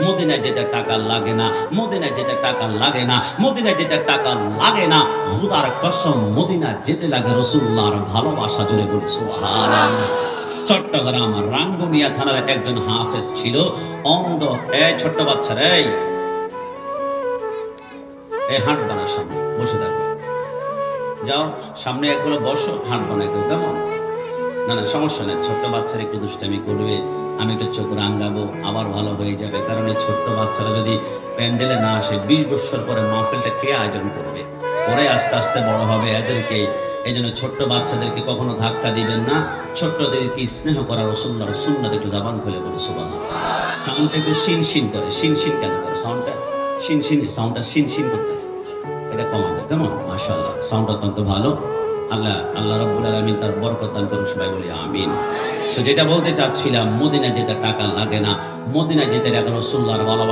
মদিনায় যেতে টাকা লাগে না, মদিনায় যেতে টাকা লাগে না, মদিনায় যেতে টাকা লাগে না। কসম মদিনা যেতে লাগে রসুল্লাহর ভালোবাসা জুড়ে চট্টগ্রাম রাঙ্গুনিয়া থানার একজন হাফেজ ছিল। অন্ধ এই ছোট্ট বাচ্চা রে, এই। হাট বানার সামনে, বসে থাকো। যাও, সামনে একগুলো বসো, হাট বানাই কেউ কেমন? না না, সমস্যা নেই। ছোট্ট বাচ্চারা একটু দুষ্টামি করবে, আমি একটু চোখ রাঙ্গাবো আবার ভালো হয়ে যাবে। কারণ এই ছোট্ট বাচ্চারা যদি প্যান্ডেলে না আসে, বিশ বছর পরে মাহফিলটা কে আয়োজন করবে? পরে আস্তে আস্তে বড় হবে এদেরকে। এই জন্য ছোট্ট বাচ্চাদেরকে কখনো ধাক্কা দিবেন না। ছোট্টদেরকে স্নেহ করার সুন্দর সুন্নাত একটু জাবান খুলে বলে সুবাহ সাউন্ডটা একটু শিন শিন করে, শিন শিন কেন করে? সাউন্ডটা শিন শিন সাউন্ডটা শিন শিন করতেছে। এটা কমা যায় কেমন? মাশাআল্লাহ। সাউন্ড অত্যন্ত ভালো। আল্লাহ আল্লাহ রব্বুল আলমিন তার বরকত দান করুন, সবাই বলি আমিন। তো যেটা বলতে চাচ্ছিলাম মদিনা যেতে টাকা লাগে না মদিনা যেতে এখন রসুল্লাহর ভালো